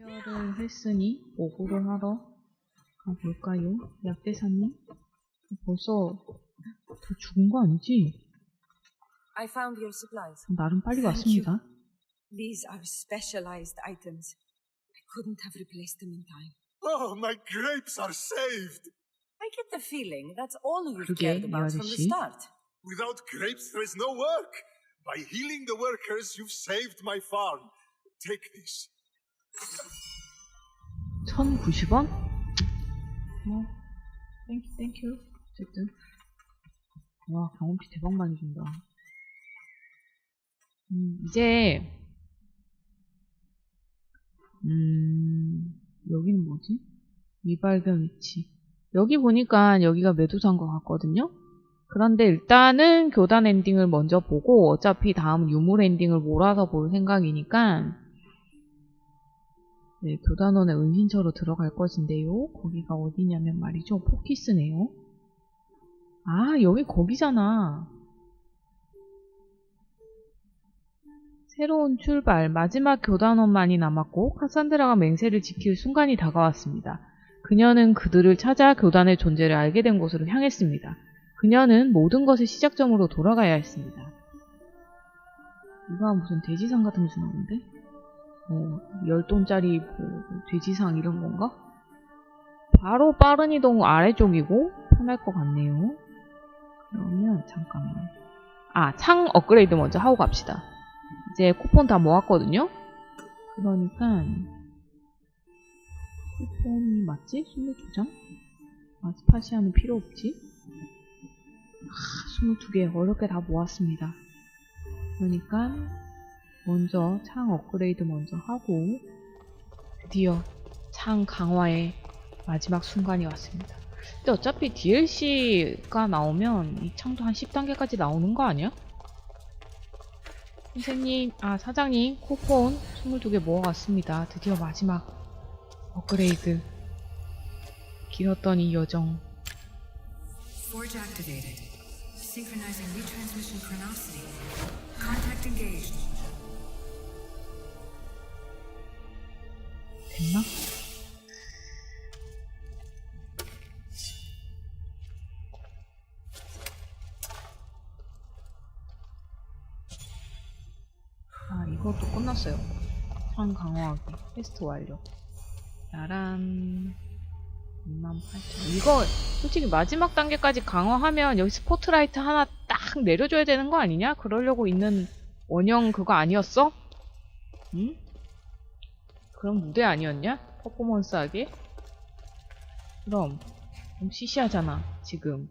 해결을 했으니 보고를 하러 가볼까요? 약대사님? 벌써 다 죽은 거 아니지? I found your supplies. 나름 빨리 Thank 왔습니다. These are specialized items. I couldn't have replaced them in time. Oh, my grapes are saved! I get the feeling that's all you've 그러게, cared about from the 아저씨. start. Without grapes, there is no work. By healing the workers, you've saved my farm. Take this. 1090원? 어, 땡큐, 땡큐. 어쨌든. 와, 경험치 대박 많이 준다. 음, 이제, 음, 여기는 뭐지? 미발견 위치. 여기 보니까 여기가 매도사인 것 같거든요? 그런데 일단은 교단 엔딩을 먼저 보고 어차피 다음 유물 엔딩을 몰아서 볼 생각이니까 네, 교단원의 은신처로 들어갈 것인데요. 거기가 어디냐면 말이죠. 포키스네요. 아, 여기 거기잖아. 새로운 출발, 마지막 교단원만이 남았고 카산드라가 맹세를 지킬 순간이 다가왔습니다. 그녀는 그들을 찾아 교단의 존재를 알게 된 곳으로 향했습니다. 그녀는 모든 것의 시작점으로 돌아가야 했습니다. 이거 무슨 돼지상 같은 거 주나 본데? 뭐, 10돈짜리 뭐, 돼지상 이런 건가? 바로 빠른 이동 아래쪽이고, 편할 것 같네요. 그러면, 잠깐만. 아, 창 업그레이드 먼저 하고 갑시다. 이제 쿠폰 다 모았거든요? 그러니까, 쿠폰이 맞지? 22장? 아스파시아는 필요 없지? 아, 22개 어렵게 다 모았습니다. 그러니까, 먼저 창 업그레이드 먼저 하고 드디어 창 강화의 마지막 순간이 왔습니다. 근데 어차피 DLC가 나오면 이 창도 한 10단계까지 나오는 거 아니야? 선생님, 아 사장님 쿠폰 22개 모아갔습니다. 드디어 마지막 업그레이드 길었던 이 여정 Forge activated. Synchronizing retransmission chronicity. Contact engaged. 됐나? 아, 이것도 끝났어요. 창 강화하기. 테스트 완료. 야란. 28,000. 이거, 솔직히 마지막 단계까지 강화하면 여기 스포트라이트 하나 딱 내려줘야 되는 거 아니냐? 그러려고 있는 원형 그거 아니었어? 응? 그럼 무대 아니었냐? 퍼포먼스 하기? 그럼 좀 시시하잖아 지금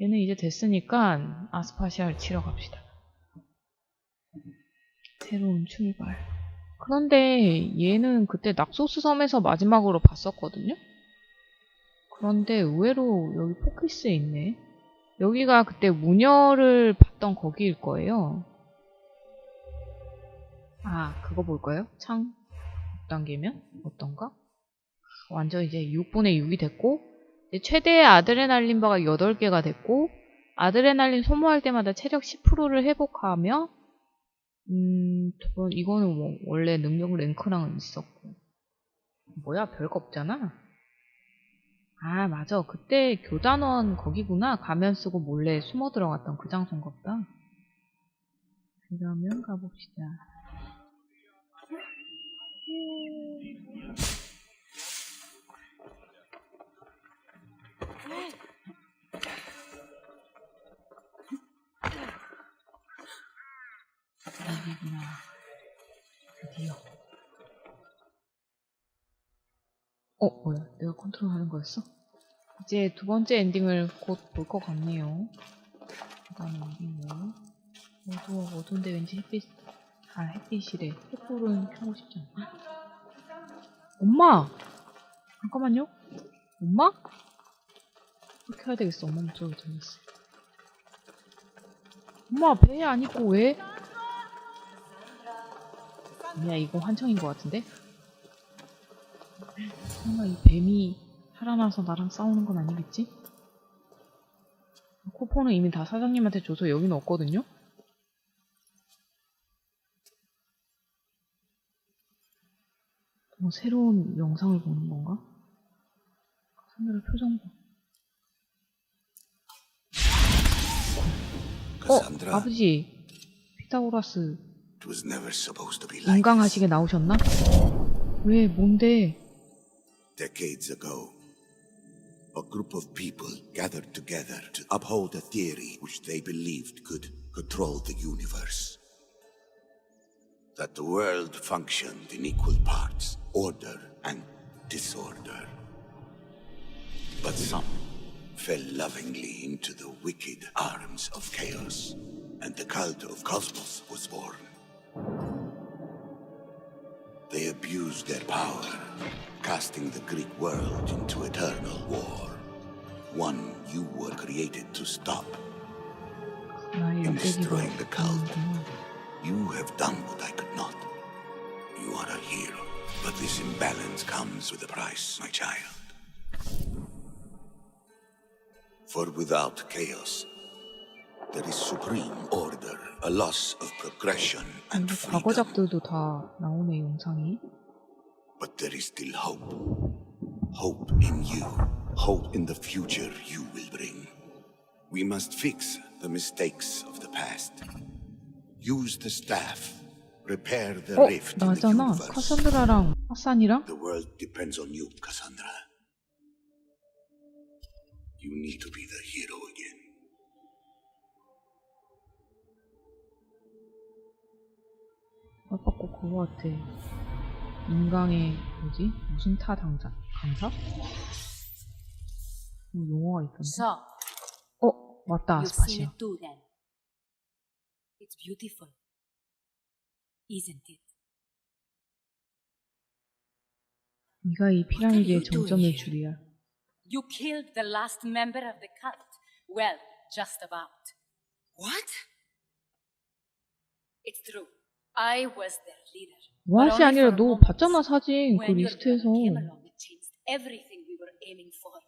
얘는 이제 됐으니까 아스파시아를 치러 갑시다 새로운 출발 그런데 얘는 그때 낙소스 섬에서 마지막으로 봤었거든요? 그런데 의외로 여기 포키스에 있네 여기가 그때 무녀를 봤던 거기일 거예요 아, 그거 볼 거예요? 창 6단계면? 어떤가? 완전 이제 6분의 6이 됐고, 이제 최대의 아드레날린 바가 8개가 됐고, 아드레날린 소모할 때마다 체력 10%를 회복하며, 음, 이거는 뭐, 원래 능력 랭크랑은 있었고. 뭐야, 별거 없잖아? 아, 맞아. 그때 교단원 거기구나. 가면 쓰고 몰래 숨어 들어갔던 그 장소인가 보다. 그러면 가봅시다. 여기구나. 드디어. 어, 뭐야? 내가 컨트롤하는 거였어? 이제 두 번째 엔딩을 곧 볼 것 같네요. 그다음 엔딩을. 어두워, 어두운데 왠지 햇빛, 아, 햇빛이래. 횃불은 켜고 싶지 않아. 엄마! 잠깐만요. 엄마? 그렇게 해야 되겠어. 엄마 목소리 들렸어. 엄마, 안 있고 왜? 아니야, 이거 환청인 것 같은데? 설마 이 뱀이 살아나서 나랑 싸우는 건 아니겠지? 코포는 이미 다 사장님한테 줘서 여기는 없거든요? 뭐 새로운 영상을 보는 건가? 카산드라 표정 봐. 어, 아버지. 피타고라스 this. 인강 하시게 나오셨나? 왜, 뭔데? Decades ago, a group of people gathered together to uphold a theory which they believed could control the universe. that the world functioned in equal parts, order and disorder. But some fell lovingly into the wicked arms of chaos, and the cult of Cosmos was born. They abused their power, casting the Greek world into eternal war. One you were created to stop. In destroying the cult, you have done what I could not. You are a hero, but this imbalance comes with a price, my child. For without chaos, there is supreme order, a loss of progression and 근데 freedom. 과거작들도 다 나오네, 영상이. But there is still hope. Hope in you. Hope in the future you will bring. We must fix the mistakes of the past. Use the staff. Repair the 어, rift in the 나잖아. universe. 카산드라랑 하산이랑? The world depends on you, Cassandra. You need to be the hero again. 아빠고 그거 같아. 인강의 뭐지? 무슨 타 당자? 강사? 뭐 용어가 있던데. So, 어, 맞다. you've seen 아스파시아. it too then. It's beautiful. Isn't it? 네가 이 피라미드의 you doing 정점일 here? 줄이야. You killed the last member of the cult. Well, just about. What? It's true. I was their leader. 와시 But only 아니라 for a 너 moment. 봤잖아 사진 그 When your 리스트에서. brother came along, it changed everything we were aiming for.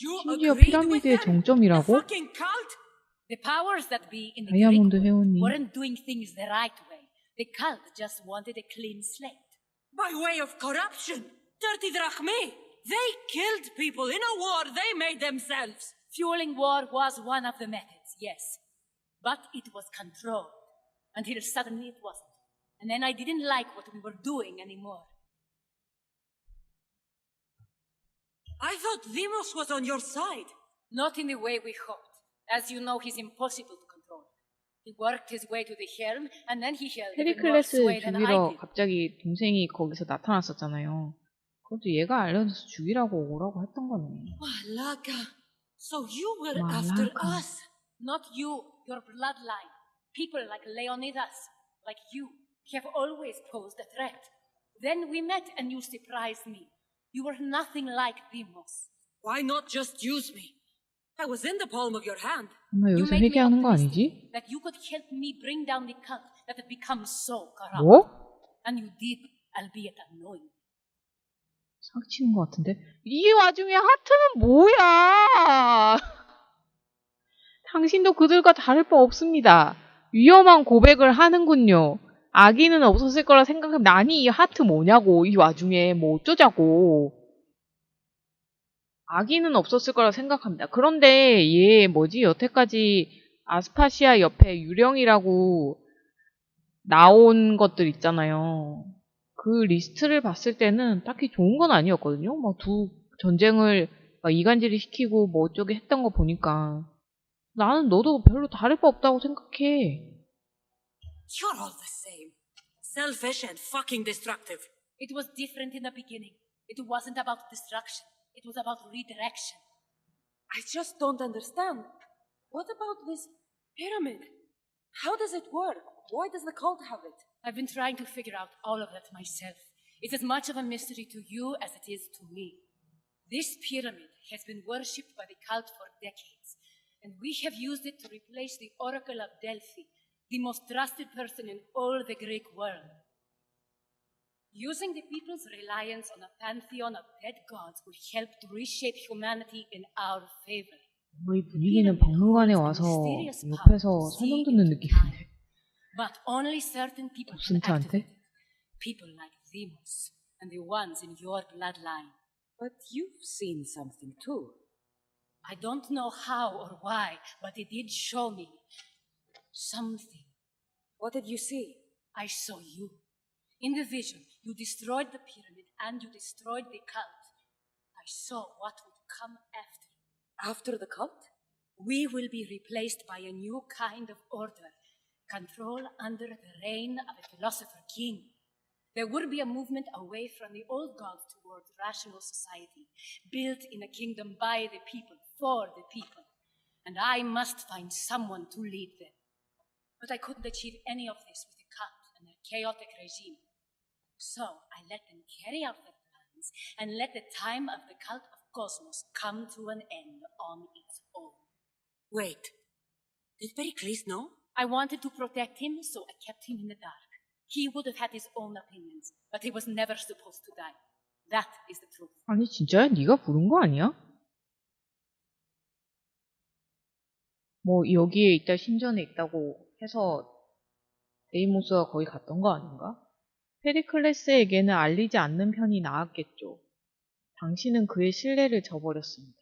심지어 agreed 피라미드의 with them? 정점이라고? The fucking cult? The powers that be in the 다이아몬드 Greek 회원님. world weren't doing things the right way. The cult just wanted a clean slate. By way of corruption. Dirty drachmi. They killed people in a war they made themselves. Fueling war was one of the methods, yes. But it was controlled. Until suddenly it wasn't. And then I didn't like what we were doing anymore. I thought Demos was on your side. Not in the way we hoped. As you know, he's impossible to control. He worked his way to the helm, and then he held even more 헤리클레스 sway than I 죽이러 did. 갑자기 동생이 거기서 나타났었잖아요. 그것도 얘가 알려줘서 죽이라고 오라고 했던 거네. Malaka. So you were Malaka. after us. Not you, your bloodline. People like Leonidas, like you, have always posed a threat. Then we met and you surprised me. You were nothing like Demos. Why not just use me? I was in the palm of your hand. 엄마 You 여기서 회개하는 거 아니지? That you could help me bring down the cult that had become so corrupt. 뭐? And you did, albeit unknowing. 사기치는 것 같은데? 이 와중에 하트는 뭐야? 당신도 그들과 다를 바 없습니다. 위험한 고백을 하는군요. 아기는 없었을 거라 생각하면 아니 이 하트 뭐냐고 이 와중에 뭐 어쩌자고. 아기는 없었을 거라 생각합니다. 그런데 얘 뭐지 여태까지 아스파시아 옆에 유령이라고 나온 것들 있잖아요. 그 리스트를 봤을 때는 딱히 좋은 건 아니었거든요. 막 두 전쟁을 막 이간질을 시키고 뭐 어쩌게 했던 거 보니까 나는 너도 별로 다를 바 없다고 생각해. You're all the same. Selfish and fucking destructive. It was different in the beginning. It wasn't about destruction. It was about redirection. I just don't understand. What about this pyramid? How does it work? Why does the cult have it? I've been trying to figure out all of that myself. It's as much of a mystery to you as it is to me. This pyramid has been worshipped by the cult for decades, and we have used it to replace the Oracle of Delphi, the most trusted person in all the Greek world. Using the people's reliance on a pantheon of dead gods will help to reshape humanity in our favor. 이 분위기는 박물관에 와서 옆에서 설명 듣는 느낌인데. But only certain people can 도슨트한테? activate it. People like Demos and the ones in your bloodline. But you've seen something too. I don't know how or why, but it did show me something. What did you see? I saw you. In the vision, you destroyed the pyramid and you destroyed the cult. I saw what would come after. After the cult? We will be replaced by a new kind of order, control under the reign of a philosopher king. There will be a movement away from the old gods toward rational society, built in a kingdom by the people, for the people. And I must find someone to lead them. But I couldn't achieve any of this with the cult and their chaotic regime. So I let them carry out their plans and let the time of the cult of Cosmos come to an end on its own. Wait. Did Pericles know? I wanted to protect him, so I kept him in the dark. He would have had his own opinions, but he was never supposed to die. That is the truth. 아니 진짜야? 네가 부른 거 아니야? 뭐 여기에 있다 신전에 있다고 해서 데이모스가 거기 갔던 거 아닌가? 페리클레스에게는 알리지 않는 편이 나았겠죠. 당신은 그의 신뢰를 저버렸습니다.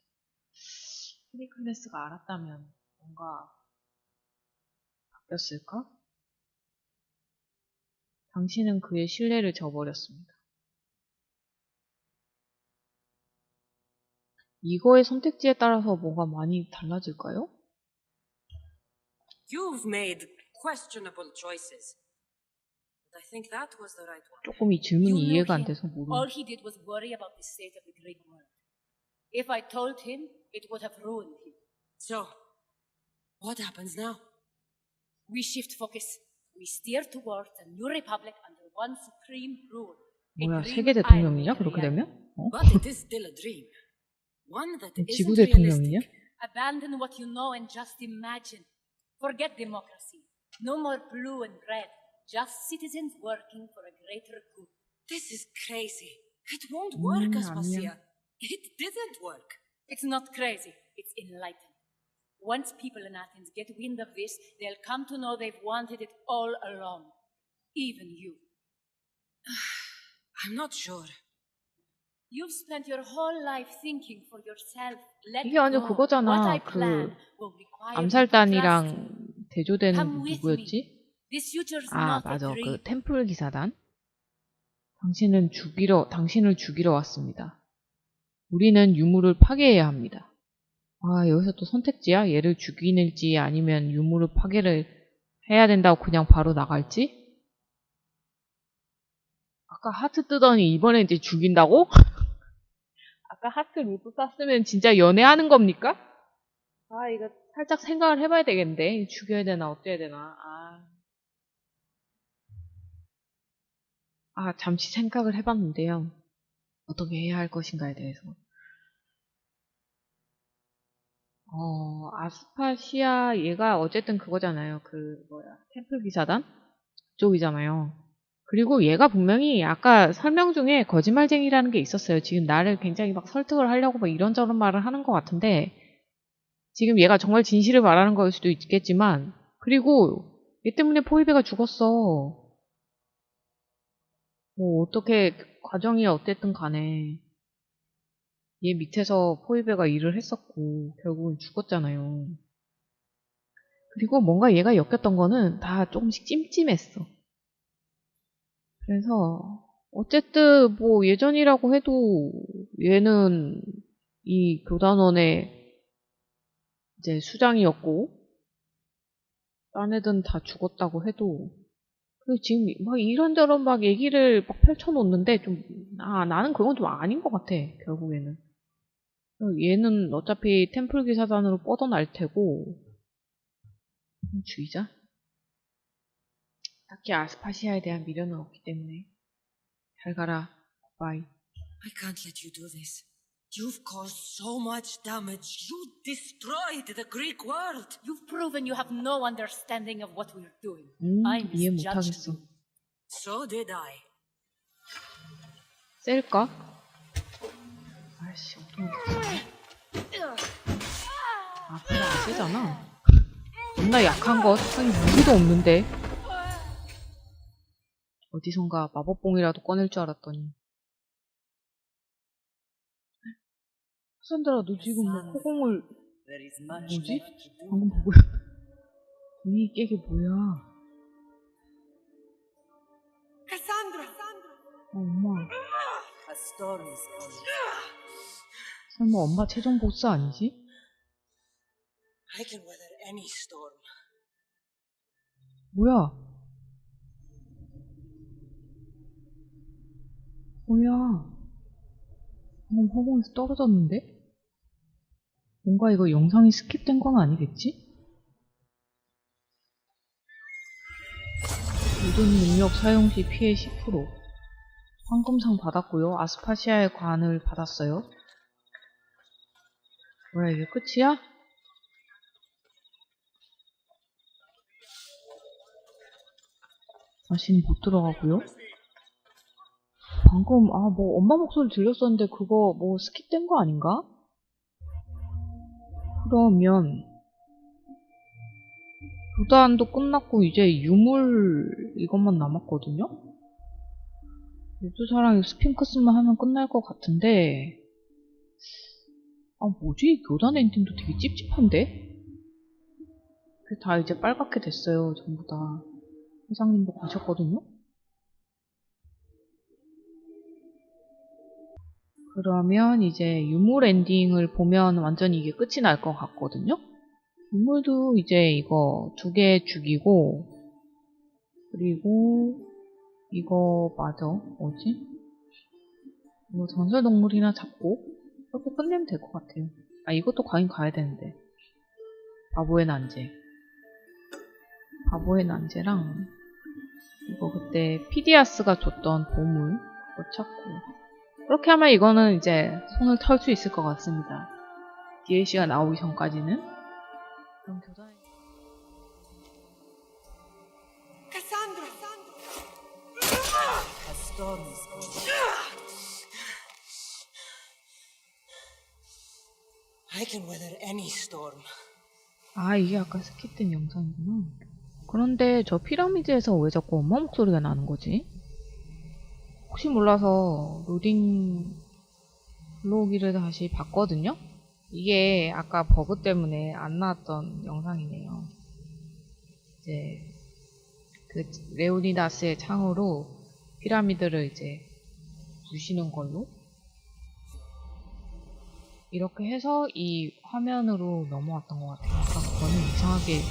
페리클레스가 알았다면 뭔가 바뀌었을까? 당신은 그의 신뢰를 저버렸습니다. 이거의 선택지에 따라서 뭐가 많이 달라질까요? You've made questionable choices. But I think that was the right one. 조금 이 질문이 You knew 이해가 안 him. 돼서 All 모르는 he did was worry about the state of the Greek world. If I told him, it would have ruined him. So, what happens now? We shift focus. We steer towards a new republic under one supreme rule. A 뭐야 dream 세계 I 대통령이냐 made 그렇게 reality. 되면? 어? But it is still a dream. One that isn't 지구 대통령이냐? realistic. Abandon what you know and just imagine. Forget democracy. No more blue and red. Just citizens working for a greater good. This is crazy. It won't mm, work, 음, Aspasia. It didn't work. It's not crazy, it's enlightened. Once people in Athens get wind of this, they'll come to know they've wanted it all along. Even you. I'm not sure. You've spent your whole life thinking for yourself. Let 이게 완전 go. 그거잖아. 그 plan will require you to trust 암살단이랑. 대조되는 Come with 누구였지? me. This future's 아 not a 맞아 dream. 그 템플 기사단. 당신은 죽이러 당신을 죽이러 왔습니다. 우리는 유물을 파괴해야 합니다. 아 여기서 또 선택지야? 얘를 죽이는지 아니면 유물을 파괴를 해야 된다고 그냥 바로 나갈지? 아까 하트 뜨더니 이번에 이제 죽인다고? 아까 하트 루트 땄으면 진짜 연애하는 겁니까? 아 이거 살짝 생각을 해봐야 되겠는데. 죽여야 되나 어때야 되나. 아. 아 잠시 생각을 해봤는데요. 어떻게 해야 할 것인가에 대해서. 어 아스파시아 얘가 어쨌든 그거잖아요. 그 뭐야 템플 기사단? 쪽이잖아요 그리고 얘가 분명히 아까 설명 중에 거짓말쟁이라는 게 있었어요. 지금 나를 굉장히 막 설득을 하려고 막 이런저런 말을 하는 것 같은데 지금 얘가 정말 진실을 말하는 거일 수도 있겠지만 그리고 얘 때문에 포이베가 죽었어. 뭐 어떻게 과정이 어땠든 간에 얘 밑에서 포이베가 일을 했었고 결국은 죽었잖아요. 그리고 뭔가 얘가 엮였던 거는 다 조금씩 찜찜했어. 그래서 어쨌든 뭐 예전이라고 해도 얘는 이 교단원의 이제 수장이었고 딴 애들은 다 죽었다고 해도 그 지금 막 이런저런 막 얘기를 막 펼쳐놓는데 좀 아, 나는 그건 좀 아닌 것 같아 결국에는. 얘는 어차피 템플 기사단으로 뻗어날 테고 죽이자 딱히 아스파시아에 대한 미련은 없기 때문에 잘 가라 바이 I can't let you do this. You've caused so much damage. You destroyed the Greek world. You've proven you have no understanding of what we're doing. 음, I 이해 misjudged 못하겠어 you. So did I. 셀까? 아이씨 어떡해 아 별로 안 세잖아 겁나 약한 거 세상에 무기도 없는데 어디선가 마법봉이라도 꺼낼 줄 알았더니. 카산드라, 너 지금 뭐 much 뭐지? 방금 보고 분위기 깨게 뭐야? 어, 엄마. 설마 엄마 최종 보스 아니지? 뭐야? 뭐야? 방금 허공에서 떨어졌는데? 뭔가 이거 영상이 스킵된 건 아니겠지? 모든 능력 사용 시 피해 10% 황금상 받았고요. 아스파시아의 관을 받았어요. 뭐야 이게 끝이야? 다시는 못 들어가고요. 방금 아 뭐 엄마 목소리 들렸었는데 그거 뭐 스킵된 거 아닌가? 그러면 교단도 끝났고 이제 유물 이것만 남았거든요. 유두사랑 스핑크스만 하면 끝날 것 같은데 아 뭐지 교단 엔딩도 되게 찝찝한데? 그게 다 이제 빨갛게 됐어요 전부 다. 회장님도 가셨거든요? 그러면 이제 유물 엔딩을 보면 완전히 이게 끝이 날 것 같거든요? 유물도 이제 이거 두 개 죽이고, 그리고 이거 맞아. 뭐지? 이거 전설 동물이나 잡고, 이렇게 끝내면 될 것 같아요. 아, 이것도 과연 가야 되는데. 바보의 난제. 바보의 난제랑, 이거 그때 피디아스가 줬던 보물 그거 찾고 그렇게 하면 이거는 이제 손을 털 수 있을 것 같습니다. DLC가 나오기 전까지는 그럼 storm. 아 이게 아까 스킵된 영상이구나. 그런데 저 피라미드에서 왜 자꾸 엄마 목소리가 나는 거지? 혹시 몰라서 로딩 블로기를 다시 봤거든요? 이게 아까 버그 때문에 안 나왔던 영상이네요. 이제 그 레오니다스의 창으로 피라미드를 이제 부시는 걸로 이렇게 해서 이 화면으로 넘어왔던 것 같아요. 아까 그거는 이상하게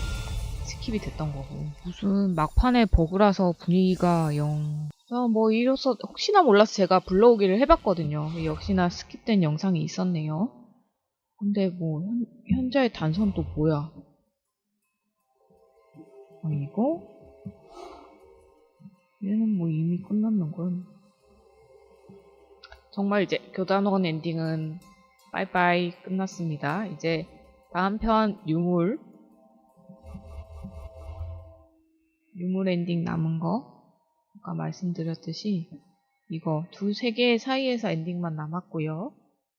스킵이 됐던 거고 무슨 막판에 버그라서 분위기가 영... 저뭐 이로써 혹시나 몰라서 제가 불러오기를 해봤거든요. 역시나 스킵된 영상이 있었네요. 근데 뭐 현, 현자의 단선 또 뭐야? 아 이거? 얘는 뭐 이미 끝났는 건 정말 이제 교단원 엔딩은 빠이빠이 끝났습니다. 이제 다음 편 유물 유물 엔딩 남은 거 아까 말씀드렸듯이 이거 두 세 개 사이에서 엔딩만 남았고요.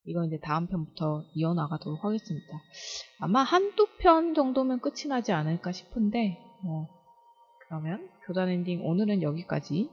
이건 이제 다음 편부터 이어나가도록 하겠습니다. 아마 한두 편 정도면 끝이 나지 않을까 싶은데 뭐 그러면 교단 엔딩 오늘은 여기까지